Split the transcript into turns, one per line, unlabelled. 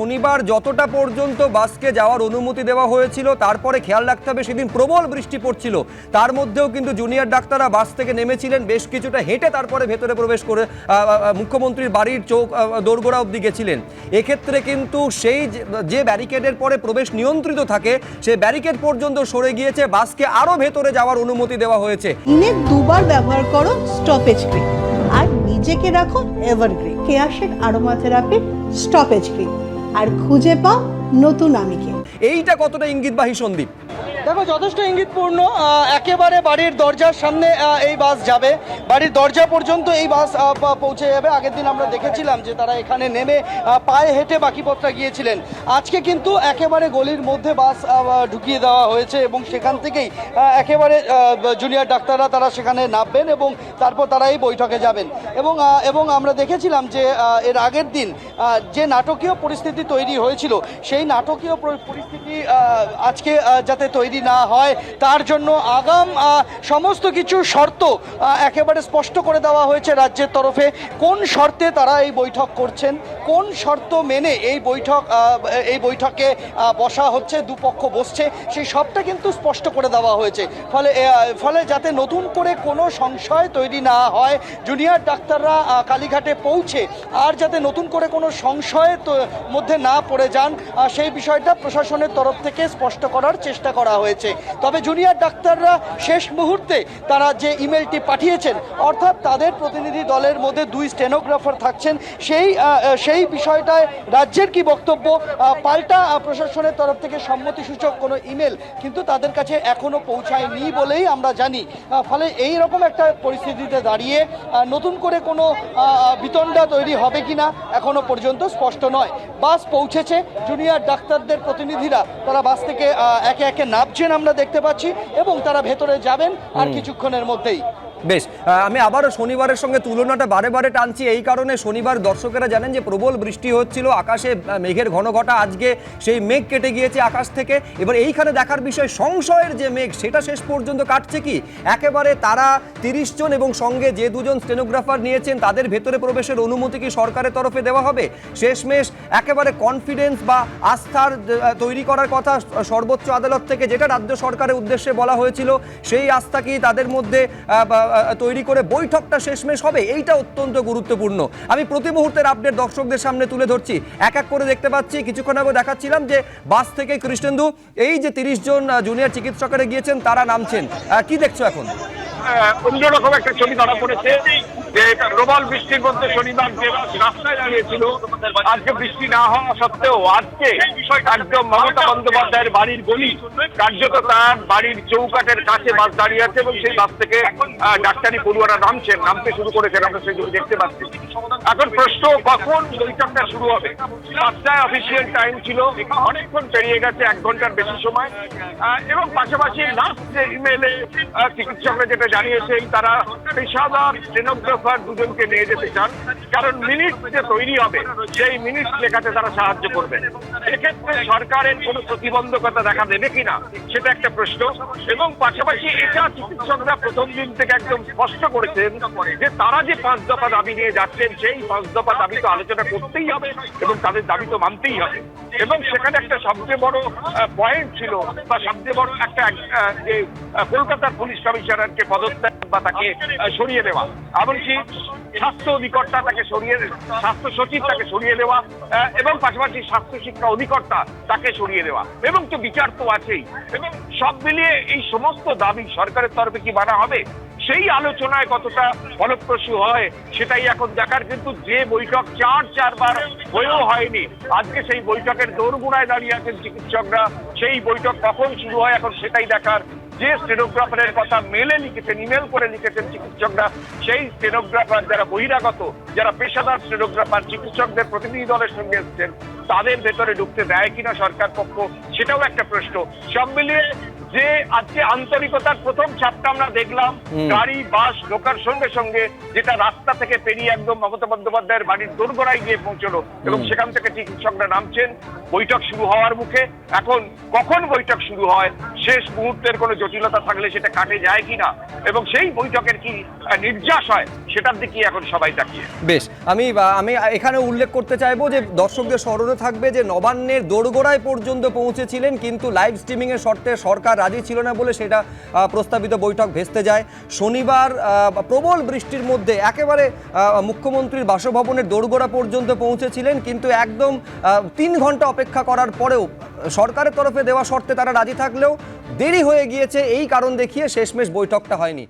শনিবার যতটা পর্যন্ত বাসকে যাওয়ার অনুমতি দেওয়া হয়েছিল তারপরে খেয়াল রাখতে হবে সেদিন প্রবল বৃষ্টি পড়ছিল। তার মধ্যেও কিন্তু জুনিয়র ডাক্তাররা বাস থেকে নেমেছিলেন বেশ কিছুটা হেঁটে তারপরে ভেতরে প্রবেশ করে মুখ্যমন্ত্রীর বাড়ির আহ, দোরগোড়া অবধি গেছিলেন। এক্ষেত্রে কিন্তু সেই যে- ব্যারিকেডের পরে প্রবেশ নিয়ন্ত্রিত থাকে সে ব্যারিকেড পর্যন্ত সরে গিয়েছে বাসকে আরও ভেতরে যাওয়ার অনুমতি দেওয়া হয়েছে।
দুবার ব্যবহার করো স্টপেজ ক্রিম আর নিজেকে রাখো evergreen Keya Seth aroma stoppage cream আর খুঁজে পাও নতুন আমিকে।
এইটা কতটা ইঙ্গিতবাহী সন্দীপ?
দেখো, যথেষ্ট ইঙ্গিতপূর্ণ একেবারে বাড়ির দরজার সামনে এই বাস যাবে। বাড়ির দরজা পর্যন্ত এই বাস পৌঁছে যাবে। আগের দিন আমরা দেখেছিলাম যে তারা এখানে নেমে পায়ে হেঁটে বাকি পথটা গিয়েছিলেন। আজকে কিন্তু একেবারে গলির মধ্যে বাস ঢুকিয়ে দেওয়া হয়েছে এবং সেখান থেকেই একেবারে জুনিয়র ডাক্তাররা তারা সেখানে নামবেন এবং তারপর তারা এই বৈঠকে যাবেন। এবং এবং আমরা দেখেছিলাম যে এর আগের দিন যে নাটকীয় পরিস্থিতি তৈরি হয়েছিল, সেই নাটকীয় পরিস্থিতি আজকে যাতে তৈরি না হয়, তার জন্য আগাম সমস্ত কিছু শর্ত একেবারে স্পষ্ট করে দেওয়া হয়েছে রাজ্যের তরফে। কোন শর্তে তারা এই বৈঠক করছেন? কোন শর্ত মেনে এই বৈঠক এই বৈঠকে বসা হচ্ছে, দুপক্ষ বসছে, সেই সবটা কিন্তু স্পষ্ট করে দেওয়া হয়েছে। ফলে ফলে যাতে নতুন করে কোনো সংশয় তৈরি না হয়, জুনিয়র ডাক্তাররা কালীঘাটে পৌঁছে আর যাতে নতুন করে কোনো সংশয় তো- মধ্যে না পড়ে যান সেই বিষয়টা প্রশাসনের তরফ থেকে স্পষ্ট করার চেষ্টা করা হয়েছে। তবে জুনিয়র ডাক্তাররা শেষ মুহূর্তে তারা যে ইমেলটি পাঠিয়েছেন, অর্থাৎ তাদের প্রতিনিধি দলের মধ্যে দুই স্টেনোগ্রাফার থাকছেন, সেই সেই বিষয়টায় রাজ্যের কি বক্তব্য? পাল্টা প্রশাসনের তরফ থেকে সম্মতিসূচক কোনো ইমেল কিন্তু তাদের কাছে এখনও পৌঁছায়নি বলেই আমরা জানি। ফলে এই রকম একটা পরিস্থিতিতে দাঁড়িয়ে নতুন করে কোনো বিতণ্ডা তৈরি হবে কিনা এখনও পর্যন্ত স্পষ্ট নয়। বাস পৌঁছেছে জুনিয়র ডাক্তারদের প্রতিনিধিরা, তারা বাস থেকে একে একে একে নামছেন আমরা দেখতে পাচ্ছি এবং তারা ভেতরে যাবেন আর কিছুক্ষণের মধ্যেই।
বেশ আমি আবারও শনিবারের সঙ্গে তুলনাটা বারে বারে টানছি, এই কারণে শনিবার দর্শকেরা জানেন যে প্রবল বৃষ্টি হচ্ছিল, আকাশে মেঘের ঘন ঘটা আজকে সেই মেঘ কেটে গিয়েছে আকাশ থেকে। এবার এইখানে দেখার বিষয়, সংশয়ের যে মেঘ, সেটা শেষ পর্যন্ত কাটছে কি? একেবারে তারা তিরিশ জন এবং সঙ্গে যে দুজন স্টেনোগ্রাফার নিয়েছেন, তাদের ভেতরে প্রবেশের অনুমতি কি সরকারের তরফে দেওয়া হবে? শেষমেশ একেবারে কনফিডেন্স বা আস্থার তৈরি করার কথা সর্বোচ্চ আদালত থেকে, যেটা রাজ্য সরকারের উদ্দেশ্যে বলা হয়েছিল, সেই আস্থা কি তাদের মধ্যে তৈরি করে বৈঠকটা শেষমেশ হবে এইটা অত্যন্ত গুরুত্বপূর্ণ। আমি প্রতি মুহূর্তের আপডেট দর্শকদের সামনে তুলে ধরছি। এক এক করে দেখতে পাচ্ছি, কিছুক্ষণ আগে দেখাচ্ছিলাম যে বাস থেকে কৃষ্ণেন্দু, এই যে তিরিশ জন জুনিয়র চিকিৎসকেরা গিয়েছেন, তারা নামছেন। কি দেখছ এখন?
অন্যরকম একটা ছবি ধরা পড়েছে যে প্রবল বৃষ্টির মধ্যে শনিবার যে রাস্তায় দাঁড়িয়েছিল, আজকে বৃষ্টি না হওয়া সত্ত্বেও আজকে একদম মমতা বন্দ্যোপাধ্যায়ের বাড়ির গলি কার্যত তার বাড়ির চৌকাটের কাছে বাস দাঁড়িয়ে আছে এবং সেই বাস থেকে ডাক্তারি পড়ুয়ারা নামছেন নামতে শুরু করেছেন আমরা সেই ছবি দেখতে পাচ্ছি। এখন প্রশ্ন, কখন বৈঠকটা শুরু হবে? পাঁচটায় অফিসিয়াল টাইম ছিল, অনেকক্ষণ পেরিয়ে গেছে, এক ঘণ্টার বেশি সময়। এবং পাশাপাশি লাস্ট যে ইমেলে চিকিৎসকরা যেটা জানিয়েছেন তারা পেশাদার স্টেনোগ্রাফার দুজনকে নিয়ে যেতে চান। কারণ মিনিট যে তৈরি হবে, সেই মিনিট লেখাতে তারা সাহায্য করবে এক্ষেত্রে সরকারের কোনো প্রতিবন্ধকতা দেখা দেবে কিনা, সেটা একটা প্রশ্ন। এবং পাশাপাশি এটা চিকিৎসকরা প্রথম দিন থেকে একদম স্পষ্ট করেছেন যে তারা যে পাঁচ দফা দাবি নিয়ে যাচ্ছেন, সেই পাঁচ দফা দাবি তো আলোচনা করতেই হবে এবং তাদের দাবি তো মানতেই হবে। এবং সেখানে একটা সবচেয়ে বড় পয়েন্ট ছিল বা সবচেয়ে বড় একটা যে কলকাতার পুলিশ কমিশনারকে পদত্যাগ বা তাকে সরিয়ে দেওয়া। এমনকি স্বাস্থ্য অধিকর্তা তাকে সরিয়ে, স্বাস্থ্য সচিব তাকে সরিয়ে দেওয়া এবং পাশাপাশি স্বাস্থ্য শিক্ষা অধিকর্তা তাকে সরিয়ে দেওয়া। এবং তো বিচার তো আছেই। এবং সব মিলিয়ে এই সমস্ত দাবি সরকারের তরফে কি মানা হবে? সেই আলোচনায় কতটা ফলপ্রসূ হয়, সেটাই এখন দেখার। কিন্তু যে বৈঠক চার চারবার হয়েও হয়নি, আজকে সেই বৈঠকের দোরগোড়ায় দাঁড়িয়ে আছেন চিকিৎসকরা। সেই বৈঠক কখন শুরু হয় এখন সেটাই দেখার যে স্টেনোগ্রাফারের কথা মেলে লিখেছেন ইমেল করে লিখেছেন চিকিৎসকরা, সেই স্টেনোগ্রাফার যারা বহিরাগত, যারা পেশাদার স্টেনোগ্রাফার চিকিৎসকদের প্রতিনিধি দলের সঙ্গে এসেছেন, তাদের ভেতরে ঢুকতে দেয় কিনা সরকার পক্ষ, সেটাও একটা প্রশ্ন। সব মিলিয়ে যে আজকে আন্তরিকতার প্রথম ছাপটা আমরা দেখলাম গাড়ি বাস ঢোকার সঙ্গে সঙ্গে যেটা রাস্তা থেকে পেরিয়ে একদম মমতা বন্দ্যোপাধ্যায়ের বাড়ির দোরগোড়ায় গিয়ে পৌঁছলো এবং সেখান থেকে চিকিৎসকরা নামছেন। বৈঠক শুরু হওয়ার মুখে এখন কখন বৈঠক শুরু হয় শেষ মুহূর্তের কোনো জটিলতা থাকলে সেটা কাটে যায় কিনা এবং সেই বৈঠকের কি নির্যাস হয় সেটার দিকে এখন সবাই তাকিয়ে।
বেশ আমি আমি এখানে উল্লেখ করতে চাইব যে দর্শকদের স্মরণে থাকবে যে নবান্নের দোরগোড়ায় পর্যন্ত পৌঁছেছিলেন কিন্তু লাইভ স্ট্রিমিং এর শর্তে সরকার রাজি ছিল না বলে সেটা প্রস্তাবিত বৈঠক ভেস্তে যায়। শনিবার প্রবল বৃষ্টির মধ্যে একেবারে মুখ্যমন্ত্রীর বাসভবনের দোরগোড়া পর্যন্ত পৌঁছেছিলেন, কিন্তু একদম তিন ঘণ্টা অপেক্ষা করার পরেও সরকারের তরফে দেওয়া শর্তে তারা রাজি থাকলেও দেরি হয়ে গিয়েছে, এই কারণ দেখিয়ে শেষমেশ বৈঠকটা হয়নি।